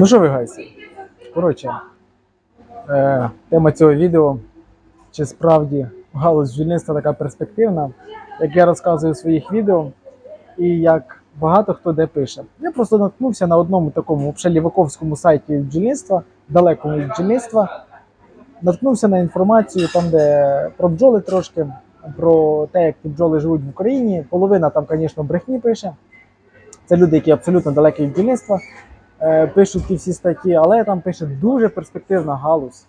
Ну що ви гайці? Коротше, е, тема цього відео, чи справді галузь бджільництва така перспективна, як я розказую в своїх відео, і як багато хто де пише. Я просто наткнувся на одному такому ліваковському сайті бджільництва, далекому від бджільництва. Наткнувся на інформацію там, де про бджоли трошки, про те, як бджоли живуть в Україні. Половина там, звісно, брехні пише. Це люди, які абсолютно далекі від бджільництва, пишуть ті всі статті, але там пише дуже перспективна галузь.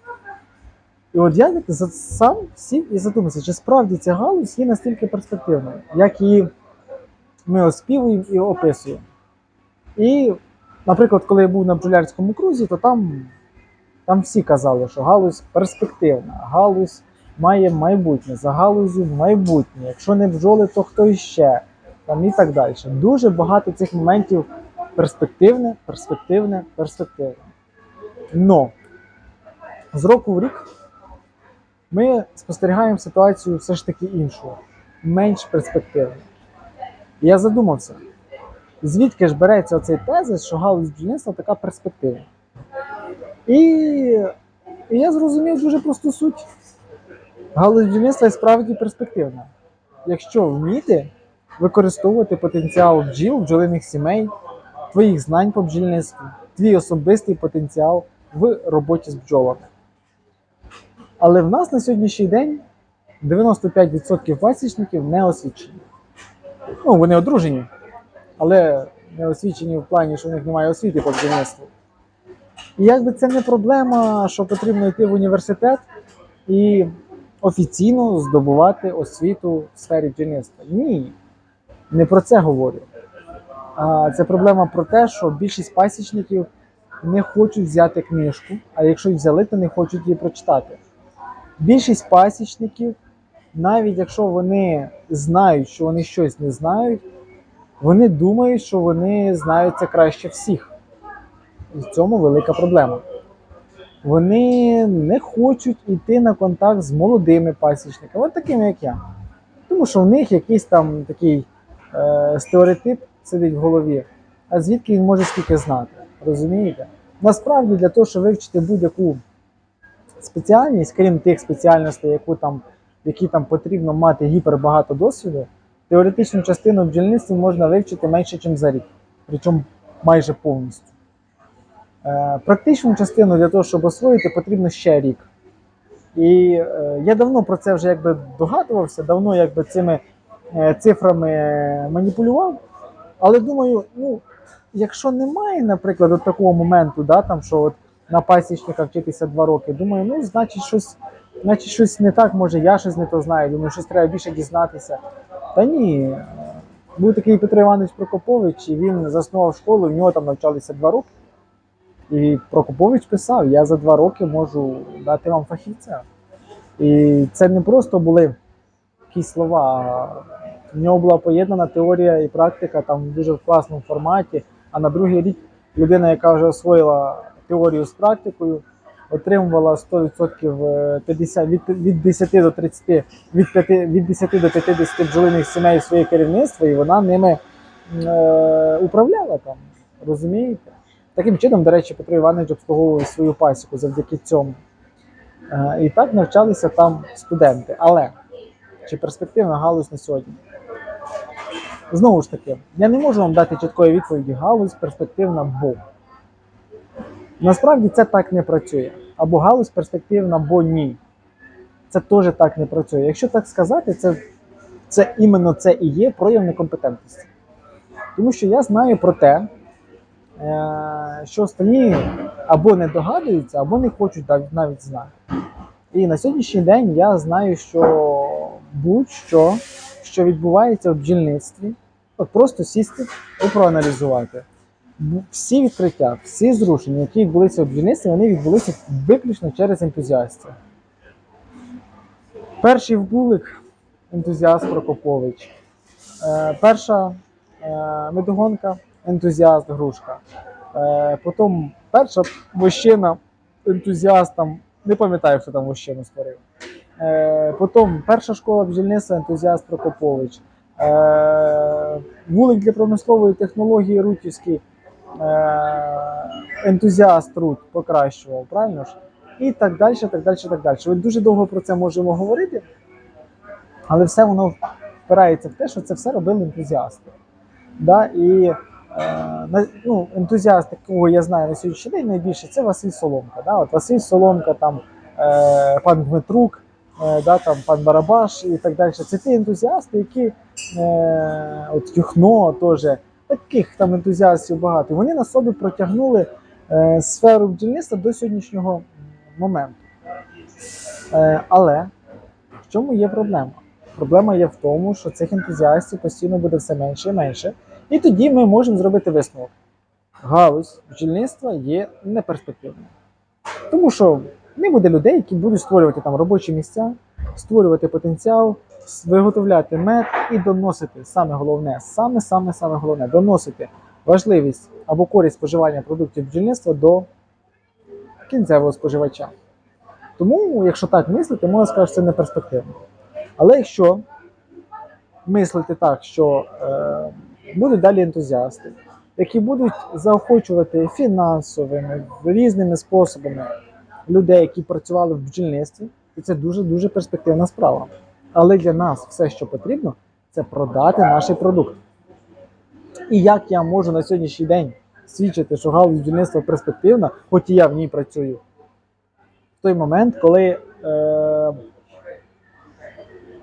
І от я сам сів і задумався, чи справді ця галузь є настільки перспективною, як її ми оспівуємо і описуємо. І, наприклад, коли я був на бджолярському крузі, то там, там всі казали, що галузь перспективна, галузь має майбутнє, за галузю майбутнє. Якщо не бджоли, то хто іще? Там і так далі. Дуже багато цих моментів перспективне, перспективне, перспективне. Но з року в рік ми спостерігаємо ситуацію все ж таки іншу, менш перспективну. Я задумався, звідки ж береться оцей тезис, що галузь бджільництва така перспективна. І, і я зрозумів дуже просту суть. Галузь бджільництва і справді перспективна. Якщо вміти використовувати потенціал бджіл, бджолиних сімей, твоїх знань по бджільництву, твій особистий потенціал в роботі з бджолами. Але в нас на сьогоднішній день 95% пасічників не освічені. Ну, вони одружені, але не освічені в плані, що в них немає освіти по бджільництву. І якби це не проблема, що потрібно йти в університет і офіційно здобувати освіту в сфері бджільництва. Ні, не про це говорю. Це проблема про те, що більшість пасічників не хочуть взяти книжку, а якщо й взяли, то не хочуть її прочитати. Більшість пасічників, навіть якщо вони знають, що вони щось не знають, вони думають, що вони знають це краще всіх. І в цьому велика проблема. Вони не хочуть йти на контакт з молодими пасічниками, от такими, як я. Тому що в них якийсь там такий стереотип сидить в голові. А звідки він може скільки знати? Розумієте? Насправді для того, щоб вивчити будь-яку спеціальність, крім тих спеціальностей, яку там, які там потрібно мати гіпербагато досвіду, теоретичну частину бджільництва можна вивчити менше, ніж за рік, причому майже повністю. Е, Практичну частину для того, щоб освоїти, потрібно ще рік. І е, я давно про це вже якби догадувався, давно якби цими е, цифрами маніпулював. Але думаю, ну, якщо немає, наприклад, от такого моменту, да, там, що от на пасічника вчитися два роки, думаю, ну, значить, щось, значить, щось не так, може, я щось не то знаю, думаю, щось треба більше дізнатися. Та ні. Був такий Петро Іванович Прокопович, і він заснував школу, в нього там навчалися два роки. І Прокопович писав: я за два роки можу дати вам фахівця. І це не просто були якісь слова. В нього була поєднана теорія і практика там в дуже класному форматі. А на другий рік людина, яка вже освоїла теорію з практикою, отримувала 100% е, 50, від, від 10 до 30, від, 5, від 10 до 50 бджолиних сімей своє керівництво, і вона ними е, управляла там. Розумієте? Таким чином, до речі, Петро Іванович обслуговував свою пасіку завдяки цьому. Е, І так навчалися там студенти. Але чи перспективна галузь на сьогодні? Знову ж таки, я не можу вам дати чіткої відповіді, галузь перспективна, бо насправді це так не працює. Або галузь перспективна, бо ні. Це теж так не працює. Якщо так сказати, це, це іменно це і є прояв некомпетентності. Тому що я знаю про те, е, що останні або не догадуються, або не хочуть навіть, знати. І на сьогоднішній день я знаю, що будь-що, що відбувається в бджільництві, от просто сісти і проаналізувати. Всі відкриття, всі зрушення, які відбулися в бджільництві, вони відбулися виключно через ентузіастів. Перший вбулик ентузіаст Прокопович. Е, перша е, медогонка ентузіаст Грушка. Е, потім перша вощина ентузіаст не пам'ятаю, хто там вощину створив. Е, потім перша школа бджільництва ентузіаст Прокопович. Е, вулик для промислової технології Рутівський ентузіаст труд покращував, правильно ж? І так далі, так далі, так далі. Ми дуже довго про це можемо говорити, але все воно впирається в те, що це все робили ентузіасти. Да? І е, ну, ентузіаст, якого я знаю на сьогоднішній день найбільше, це Василь Соломка. Да? От Василь Соломка, там, е, пан Дмитрук, е, да, там, пан Барабаш і так далі. Це ті ентузіасти, які е, от Юхно теж, таких там ентузіастів багато. Вони на собі протягнули е, сферу бджільництва до сьогоднішнього моменту. Е, але в чому є проблема? Проблема є в тому, що цих ентузіастів постійно буде все менше і менше. І тоді ми можемо зробити висновок. Галузь бджільництва є неперспективною. Тому що не буде людей, які будуть створювати там робочі місця, створювати потенціал, виготовляти мед і доносити саме головне, саме саме саме головне доносити важливість або користь споживання продуктів бджільництва до кінцевого споживача. Тому, якщо так мислити, можна сказати, що це не перспективно. Але якщо мислити так, що е, будуть далі ентузіасти, які будуть заохочувати фінансовими різними способами людей, які працювали в бджільництві, то це дуже дуже перспективна справа. Але для нас все, що потрібно, це продати наш продукт. І як я можу на сьогоднішній день свідчити, що галузь бджільництва перспективна, хоч і я в ній працюю, в той момент, коли е,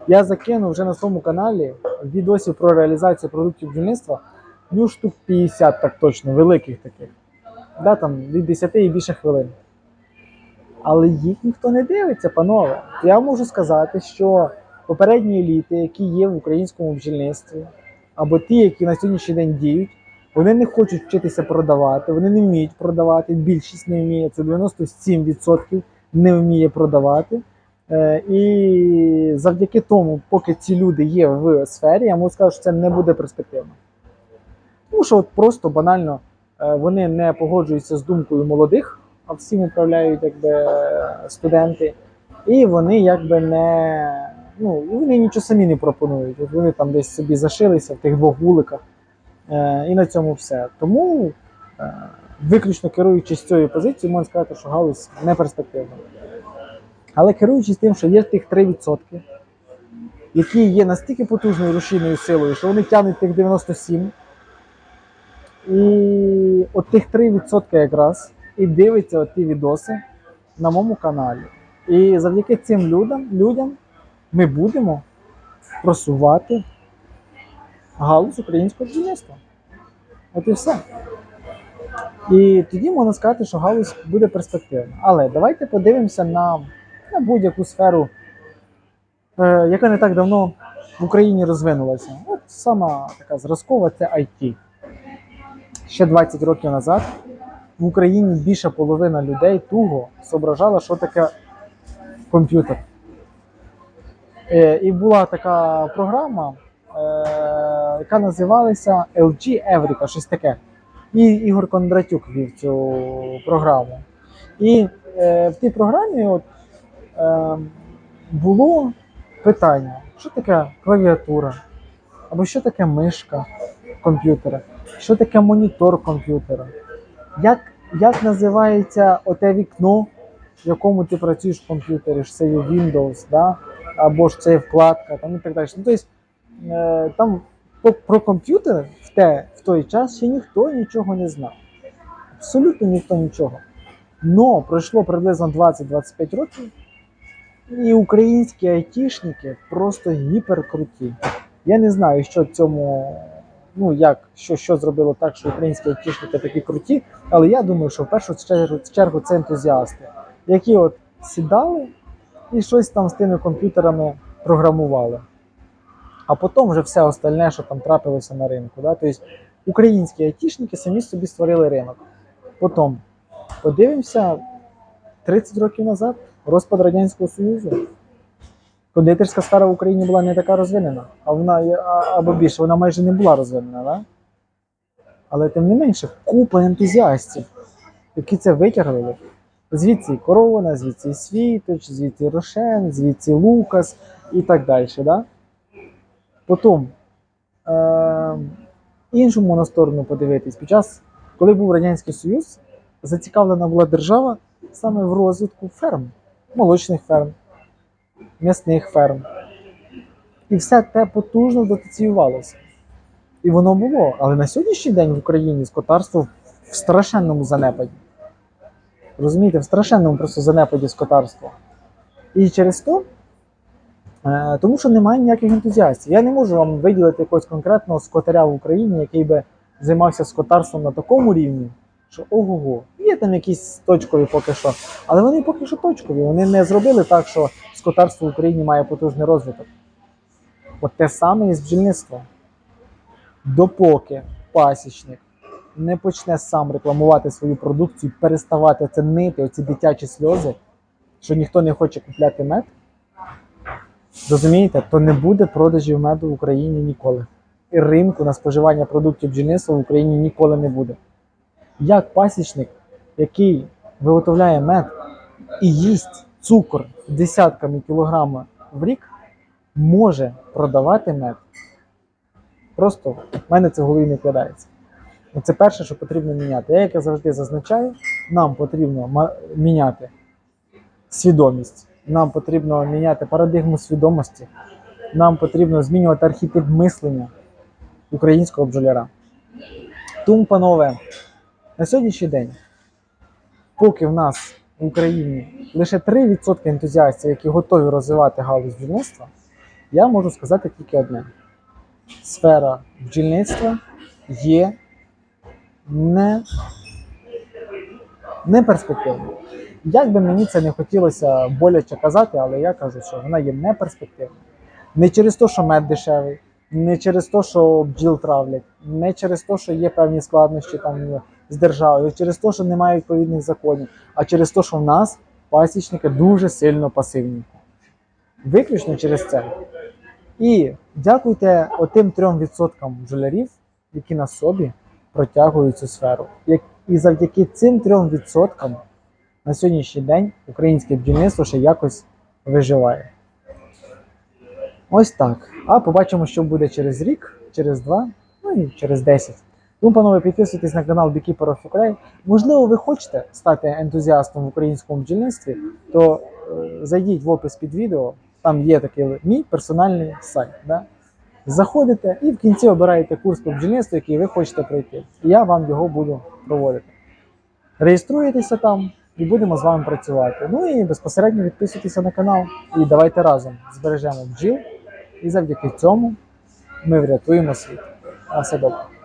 я закинув вже на своєму каналі відосів про реалізацію продуктів бджільництва, ну штук 50 так точно, великих таких. Да, там від 10 і більше хвилин. Але їх ніхто не дивиться, панове. Я можу сказати, що попередні еліти, які є в українському бджільництві, або ті, які на сьогоднішній день діють, вони не хочуть вчитися продавати, вони не вміють продавати. Більшість не вміє, це 97% не вміє продавати. Е, І завдяки тому, поки ці люди є в сфері, я можу сказати, що це не буде перспективно. Тому що от просто банально е, вони не погоджуються з думкою молодих, а всім управляють якби студенти, і вони якби не. Ну, вони нічого самі не пропонують. От вони там десь собі зашилися в тих двох вуликах, е, і на цьому все. Тому, е, виключно керуючись цією позицією, можна сказати, що галузь не перспективна. Але керуючись тим, що є тих 3%, які є настільки потужною рушійною силою, що вони тягнуть тих 97%, і от тих 3% якраз і дивиться ті відоси на моєму каналі. І завдяки цим людям, людям ми будемо просувати галузь українського бджільництва. От і все. І тоді можна сказати, що галузь буде перспективна. Але давайте подивимося на, на будь-яку сферу, е, яка не так давно в Україні розвинулася. От сама така зразкова це IT. Ще 20 років назад в Україні більша половина людей туго зображала, що таке комп'ютер. Е, І була така програма, е, яка називалася LG Еврика, щось таке. І Ігор Кондратюк вів цю програму. І е, в тій програмі от, було питання, що таке клавіатура, або що таке мишка комп'ютера, що таке монітор комп'ютера, як, як називається оте вікно, в якому ти працюєш в комп'ютері, це є Windows, да? або ж це є вкладка, там і так далі. Ну, тобто, е, там про комп'ютер в, те, в той час ще ніхто нічого не знав. Абсолютно ніхто нічого. Но пройшло приблизно 20-25 років, і українські айтішники просто гіперкруті. Я не знаю, що цьому, ну як, що, що зробило так, що українські айтішники такі круті, але я думаю, що в першу чергу, чергу це ентузіасти, які от сідали і щось там з тими комп'ютерами програмували. А потім вже все остальне, що там трапилося на ринку. Да? Тобто українські айтішники самі собі створили ринок. Потім подивимося 30 років назад розпад Радянського Союзу. Кондитерська сфера в Україні була не така розвинена, а вона або більше, вона майже не була розвинена. Да? Але тим не менше, купа ентузіастів, які це витягнули. Звідси Корона, звідси Світоч, звідси Рошен, звідси Лукас і так далі. Да? Потім е, іншу можна сторону подивитись. Під час Коли був Радянський Союз, зацікавлена була держава саме в розвитку ферм, молочних ферм, м'ясних ферм. І все те потужно дотаціювалося. І воно було. Але на сьогоднішній день в Україні скотарство в страшенному занепаді. Розумієте, в страшенному просто занепаді скотарство. І через то, е, тому що немає ніяких ентузіастів. Я не можу вам виділити якогось конкретного скотаря в Україні, який би займався скотарством на такому рівні, що ого-го. Є там якісь точкові поки що, але вони поки що точкові. Вони не зробили так, що скотарство в Україні має потужний розвиток. От те саме і з бджільництвом. Допоки пасічник не почне сам рекламувати свою продукцію, переставати це нити, оці дитячі сльози, що ніхто не хоче купляти мед, розумієте, то не буде продажів меду в Україні ніколи. І ринку на споживання продуктів бджільництва в Україні ніколи не буде. Як пасічник, який виготовляє мед і їсть цукор десятками кілограма в рік, може продавати мед. Просто в мене це в голові не вкладається. Ну, Це перше, що потрібно міняти. Я, як я завжди зазначаю, нам потрібно міняти свідомість, нам потрібно міняти парадигму свідомості, нам потрібно змінювати архетип мислення українського бджоляра. Тому, панове, на сьогоднішній день, поки в нас в Україні лише 3% ентузіастів, які готові розвивати галузь бджільництва, я можу сказати тільки одне: сфера бджільництва є не, не перспективною. Як би мені це не хотілося боляче казати, але я кажу, що вона є не перспективною. Не через те, що мед дешевий, не через те, що бджіл травлять, не через те, що є певні складнощі там з державою, через те, що немає відповідних законів, а через те, що в нас пасічники дуже сильно пасивні. Виключно через це. І дякуйте отим 3% бджолярів, які на собі протягують цю сферу. І завдяки цим 3% на сьогоднішній день українське бджільництво ще якось виживає. Ось так. А побачимо, що буде через рік, через два, ну і через 10. Тому, панове, підписуйтесь на канал Beekeeper of Ukraine. Можливо, ви хочете стати ентузіастом в українському бджільництві, то е, зайдіть в опис під відео, там є такий мій персональний сайт. Да? Заходите і в кінці обираєте курс по бджільництву, який ви хочете пройти. І я вам його буду проводити. Реєструєтеся там і будемо з вами працювати. Ну і безпосередньо підписуйтеся на канал. І давайте разом збережемо бджіл. І завдяки цьому ми врятуємо світ. На все добре.